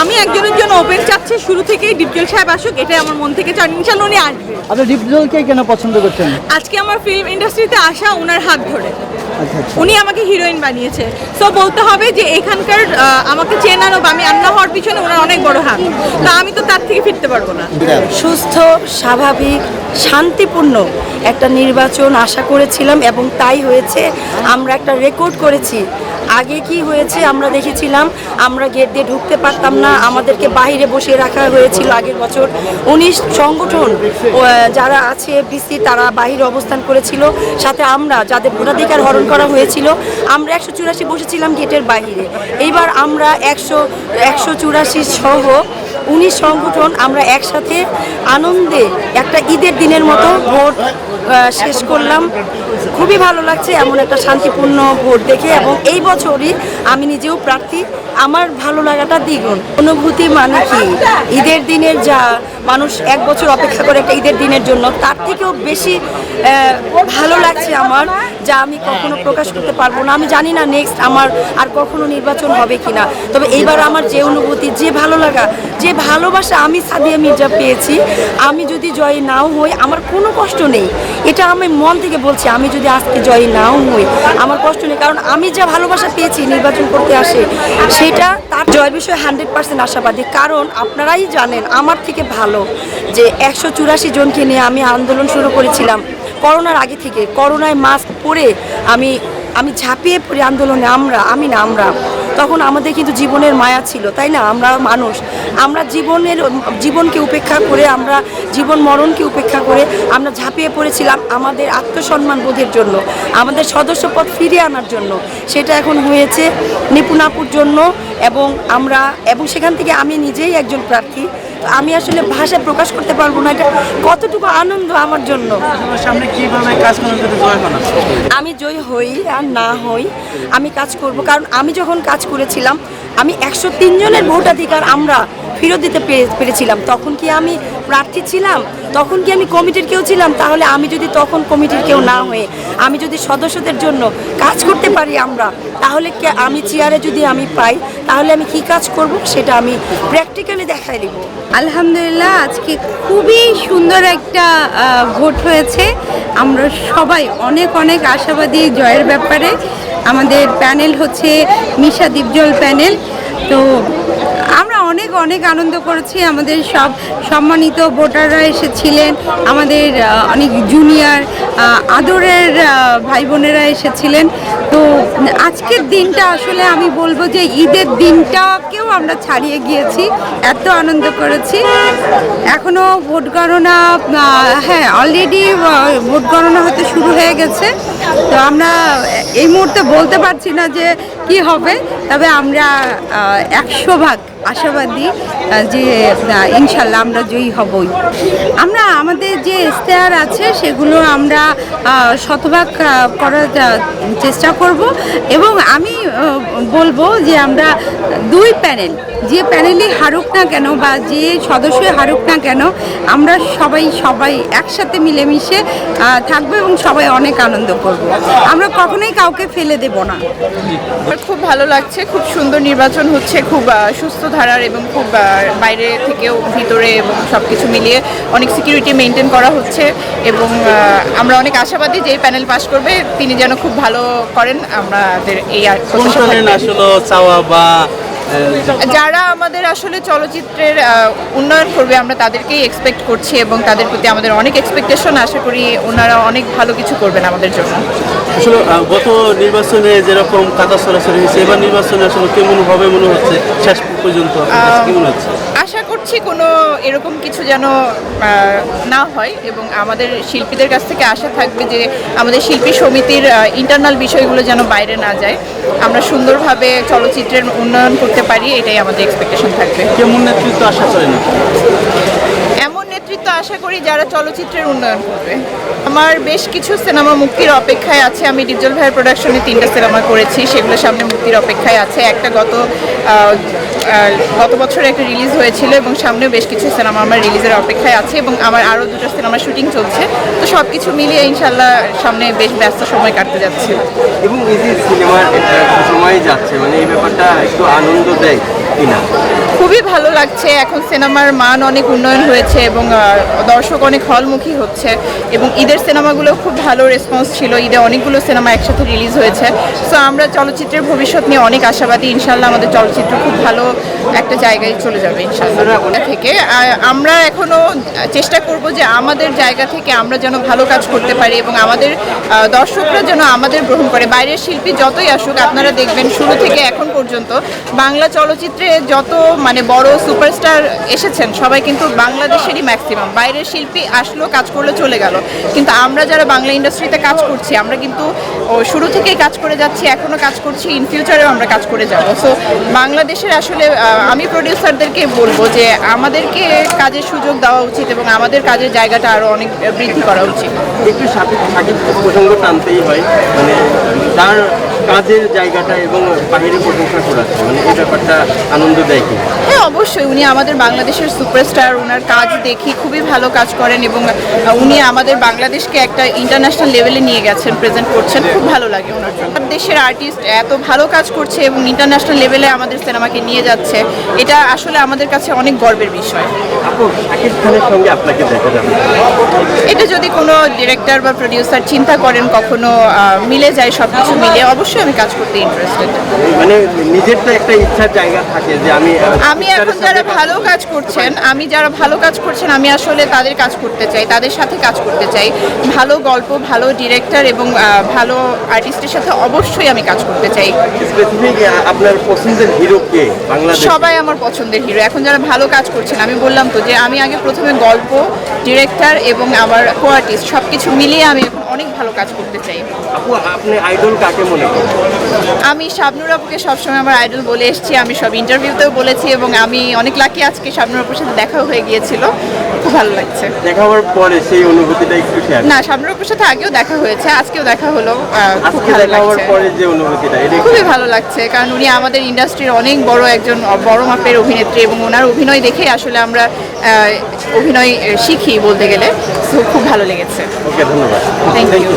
আমি একজনের জন্য ওপেন চাচ্ছি শুরু থেকেই ডিপজল সাহেব আসুক এটাই আমার মন থেকে চান ইনশাল্লাহ উনি আসবে। আপনি ডিপজলকে কেন পছন্দ করছেন? আজকে আমার ফিল্ম ইন্ডাস্ট্রিতে আসা ওনার হাত ধরে। আচ্ছা আচ্ছা। উনি আমাকে হিরোইন বানিয়েছে। সো বলতে হবে যে এখানকার আমাকে চেনানো আমি আন্না হওয়ার পিছনে ওনার অনেক বড় হাত। তো আমি তো তার থেকে ফিরতে পারব না। সুস্থ স্বাভাবিক শান্তিপূর্ণ একটা নির্বাচন আশা করেছিলাম এবং তাই হয়েছে। আমরা একটা রেকর্ড করেছি। আগে কি হয়েছে আমরা দেখেছিলাম আমরা গেট দিয়ে ঢুকতে পারতাম না আমাদেরকে বাইরে বসিয়ে রাখা হয়েছিল আগের বছর। উনিশ সংগঠন যারা আছে বিসি তারা বাহিরে অবস্থান করেছিল। সাথে আমরা যাদের ভোটাধিকার হরণ করা হয়েছিল আমরা একশো চুরাশি বসেছিলাম গেটের বাইরে এইবার আমরা একশো একশো চুরাশি সহ উনিশ সংগঠন আমরা একসাথে আনন্দে একটা ঈদের দিনের মতো ভোট শেষ করলাম। খুবই ভালো লাগছে এমন একটা শান্তিপূর্ণ ভোট দেখে এবং এই বছরই আমি নিজেও প্রার্থী। আমার ভালো লাগাটা দ্বিগুণ। অনুভূতি মানে কি? ঈদের দিনের যা মানুষ এক বছর অপেক্ষা করে একটা ঈদের দিনের জন্য। তার থেকেও বেশি ভালো লাগছে আমার যা আমি কখনো প্রকাশ করতে পারব না। আমি জানি না নেক্সট আমার আর কখনো নির্বাচন হবে কিনা। তবে এইবার আমার যে অনুভূতি, যে ভালো লাগা, যে ভালোবাসা আমি সাদিয়া মির্জা পেয়েছি, আমি যদি জয় নাও হই, আমার কোনো কষ্ট নেই। এটা আমি মন থেকে বলছি, আমি যদি আজকে জয় নাও হই, আমার কষ্ট নেই। কারণ আমি যা ভালোবাসা পেয়েছি, নির্বাচন করতে আসে, সেটা জয়ের বিষয়ে হান্ড্রেড পার্সেন্ট আশাবাদী। কারণ আপনারাই জানেন, আমার থেকে ভালো যে একশো চুরাশি জনকে নিয়ে আমি আন্দোলন শুরু করেছিলাম। করোনার আগে থেকে, করোনায় মাস্ক পরে আমি আমি ঝাঁপিয়ে পড়ি আন্দোলনে, আমরা, আমি না, আমরা। তখন আমাদের কিন্তু জীবনের মায়া ছিল, তাই না? আমরা মানুষ। আমরা জীবনের, জীবনকে উপেক্ষা করে, আমরা জীবন মরণকে উপেক্ষা করে আমরা ঝাঁপিয়ে পড়েছিলাম আমাদের আত্মসম্মান বোধের জন্য, আমাদের সদস্যপদ ফিরিয়ে আনার জন্য। সেটা এখন হয়েছে নিপুণাপুর জন্য এবং আমরা, এবং সেখান থেকে আমি নিজেই একজন প্রার্থী। আমি আসলে ভাষা প্রকাশ করতে পারব না। এটা কতটুকু আনন্দ আমার জন্য। সামনে কীভাবে কাজ আমি জয়ী হই আর না হই আমি কাজ করব। কারণ আমি যখন কাজ করেছিলাম আমি একশো তিনজনের ভোটাধিকার আমরা ফেরত দিতে পেরেছিলাম। তখন কি আমি প্রার্থী ছিলাম? তখন কি আমি কমিটির কেউ ছিলাম? তাহলে আমি যদি তখন কমিটির কেউ না হয়ে, আমি যদি সদস্যদের জন্য কাজ করতে পারি আমরা, তাহলে আমি চেয়ারে যদি আমি পাই, তাহলে আমি কি কাজ করব? সেটা আমি প্র্যাকটিক্যালি দেখাই দিব। আলহামদুলিল্লাহ, আজকে খুবই সুন্দর একটা ভোট হয়েছে। আমরা সবাই অনেক অনেক আশাবাদী জয়ের ব্যাপারে। আমাদের প্যানেল হচ্ছে মিশা দীপজল প্যানেল। তো অনেক অনেক আনন্দ করেছি। আমাদের সব সম্মানিত ভোটাররা এসেছিলেন। আমাদের অনেক জুনিয়র আদরের ভাই বোনেরা এসেছিলেন। তো আজকের দিনটা আসলে আমি বলব যে ঈদের দিনটাকেও আমরা ছাড়িয়ে গিয়েছি, এত আনন্দ করেছি। এখনও ভোট গণনা হ্যাঁ অলরেডি ভোট গণনা হতে শুরু হয়ে গেছে। তো আমরা এই মুহূর্তে বলতে পারছি না যে কি হবে, তবে আমরা একশো ভাগ আশাবাদী যে ইনশাল্লাহ আমরা জয়ী হবই। আমরা, আমাদের যে ইশতেহার আছে, সেগুলো আমরা শতভাগ করার চেষ্টা করব। এবং আমি বলব যে আমরা দুই প্যানেল যে প্যানেলই হারুক না কেন বা যে সদস্যই হারুক না কেন আমরা সবাই সবাই একসাথে মিলেমিশে থাকব এবং সবাই অনেক আনন্দ করব আমরা কখনোই কাউকে ফেলে দেব না খুব ভালো লাগছে খুব সুন্দর নির্বাচন হচ্ছে খুব সুস্থ ধারার এবং খুব বাইরে থেকেও ভিতরে এবং সব কিছু মিলিয়ে অনেক সিকিউরিটি মেনটেন করা হচ্ছে এবং আমরা অনেক আশাবাদী যে প্যানেল পাশ করবে তিনি যেন খুব ভালো করেন আমাদের এই। আসলে চাওয়া বা যারা আমাদের আসলে চলচ্চিত্রের উন্নয়ন করবে, আমরা তাদেরকেই এক্সপেক্ট করছি এবং তাদের প্রতি আমাদের অনেক এক্সপেকটেশন আশা করি ওনারা অনেক ভালো কিছু করবেন আমাদের জন্য। আসলে গত নির্বাচনে যেরকম কাদা সরাসরি হয়েছে, এবার নির্বাচনে আসলে কেমন হবে মনে হচ্ছে শেষ পর্যন্ত? কেমন হচ্ছে? করছি কোনো এরকম কিছু যেন না হয় এবং আমাদের শিল্পীদের কাছ থেকে আশা থাকবে যে আমাদের শিল্পী সমিতির ইন্টারনাল বিষয়গুলো যেন বাইরে না যায়। আমরা সুন্দরভাবে চলচ্চিত্রের উন্নয়ন করতে পারি, এটাই আমাদের এক্সপেকটেশন থাকবে। কেমন নেতৃত্ব আশা করেন নেতৃত্ব আশা করি যারা চলচ্চিত্রের উন্নয়ন করবে। আমার বেশ কিছু সিনেমা মুক্তির অপেক্ষায় আছে। আমি ডিপজল ভাইয়ের প্রোডাকশনে তিনটা সিনেমা করেছি। সেগুলো সামনে মুক্তির অপেক্ষায় আছে। একটা গত গত বছর একটা রিলিজ হয়েছিল এবং সামনেও বেশ কিছু সিনেমা আমার রিলিজের অপেক্ষায় আছে এবং আমার আরও দুটো সিনেমা শুটিং চলছে। তো সব কিছু মিলিয়ে ইনশাল্লাহ সামনে বেশ ব্যস্ত সময় কাটতে যাচ্ছে। এবং সিনেমার সময় যাচ্ছে মানে এই ব্যাপারটা একটু আনন্দ দেয় কিনা? খুবই ভালো লাগছে। এখন সিনেমার মান অনেক উন্নয়ন হয়েছে এবং দর্শক অনেক হলমুখী হচ্ছে এবং ঈদের সিনেমাগুলো খুব ভালো রেসপন্স ছিল। ঈদে অনেকগুলো সিনেমা একসাথে রিলিজ হয়েছে। সো আমরা চলচ্চিত্রের ভবিষ্যৎ নিয়ে অনেক আশাবাদী। ইনশাল্লাহ আমাদের চলচ্চিত্র খুব ভালো একটা জায়গায় চলে যাবে ইনশাল্লাহ থেকে। আমরা এখনও চেষ্টা করব যে আমাদের জায়গা থেকে আমরা যেন ভালো কাজ করতে পারি এবং আমাদের দর্শকরা যেন আমাদের গ্রহণ করে। বাইরের শিল্পী যতই আসুক, আপনারা দেখবেন শুরু থেকে এখন পর্যন্ত বাংলা চলচ্চিত্রে যত মানে বড় সুপারস্টার এসেছেন, সবাই কিন্তু বাংলাদেশেরই ম্যাক্সিমাম। বাইরের শিল্পী আসলো, কাজ করলে, চলে গেল। কিন্তু আমরা যারা বাংলা ইন্ডাস্ট্রিতে কাজ করছি, আমরা কিন্তু শুরু থেকেই কাজ করে যাচ্ছি, এখনও কাজ করছি ইন ফিউচারেও আমরা কাজ করে যাব। সো বাংলাদেশের আসলে আমি প্রডিউসারদেরকে বলব যে আমাদেরকে কাজের সুযোগ দেওয়া উচিত এবং আমাদের কাজের জায়গাটা আরও অনেক বৃদ্ধি করা উচিত। একটু সাকিব প্রসঙ্গ টানতেই হয়। মানে তার কাজের জায়গাটা এবং বাহিরে প্রশংসা করাচ্ছে মানে এই ব্যাপারটা আনন্দ দেয় কি? হ্যাঁ অবশ্যই উনি আমাদের বাংলাদেশের সুপারস্টার ওনার কাজ দেখি খুবই ভালো কাজ করেন এবং উনি আমাদের বাংলাদেশকে একটা ইন্টারন্যাশনাল লেভেলে নিয়ে গেছেন প্রেজেন্ট করছেন। খুব ভালো লাগে ওনার জন্য। দেশের আর্টিস্ট এত ভালো কাজ করছে এবং ইন্টারন্যাশনাল লেভেলে আমাদের সিনেমাকে নিয়ে যাচ্ছে এটা আসলে আমাদের কাছে অনেক গর্বের বিষয়। আপু সাকিব খানের সঙ্গে আপনাকে দেখা যাবে? এটা যদি কোনো ডিরেক্টর বা প্রডিউসার চিন্তা করেন কখনো মিলে যায় সব কিছু মিলে অবশ্যই আমি কাজ করতে ইন্টারেস্টেড মানে নিজের তো একটা ইচ্ছার জায়গা থাকে যে আমি আমি এখন যারা ভালো কাজ করছেন আমি যারা ভালো কাজ করছেন আমি আসলে তাদের কাজ করতে চাই তাদের সাথে কাজ করতে চাই। ভালো গল্প ভালো ডিরেক্টর এবং ভালো আর্টিস্টের সাথে অবশ্যই আমি কাজ করতে চাই। স্পেসিফিক আপনার পছন্দের হিরো কে? বাংলাদেশ সবাই আমার পছন্দের হিরো এখন যারা ভালো কাজ করছেন আমি বললাম তো যে আমি আগে প্রথমে গল্প ডিরেক্টর এবং আমার কো আর্টিস্ট সব কিছু মিলিয়ে আমি এখন অনেক ভালো কাজ করতে চাই। আপু আপনি আইডল কাকে মনে করেন? আমি শাবনুর আপুকে সবসময় আমার আইডল বলে এসেছি আমি সব ইন্টারভিউতেও বলেছি এবং আমি অনেক লাকি আজকে শাবনুর আপুর সাথে দেখাও হয়ে গিয়েছিল। খুব ভালো লাগছে। দেখা হওয়ার পরে সেই অনুভূতিটা একটু শেয়ার না শাবনুর আপুর সাথে আগেও দেখা হয়েছে আজকেও দেখা হলো খুব ভালো দেখা হওয়ার লাগছে। পরে যে অনুভূতিটা খুবই ভালো লাগছে কারণ উনি আমাদের ইন্ডাস্ট্রির অনেক বড় একজন বড় মাপের অভিনেত্রী এবং ওনার অভিনয় দেখেই আসলে আমরা অভিনয় শিখি বলতে গেলে। খুব ভালো লেগেছে। ওকে ধন্যবাদ. Thank you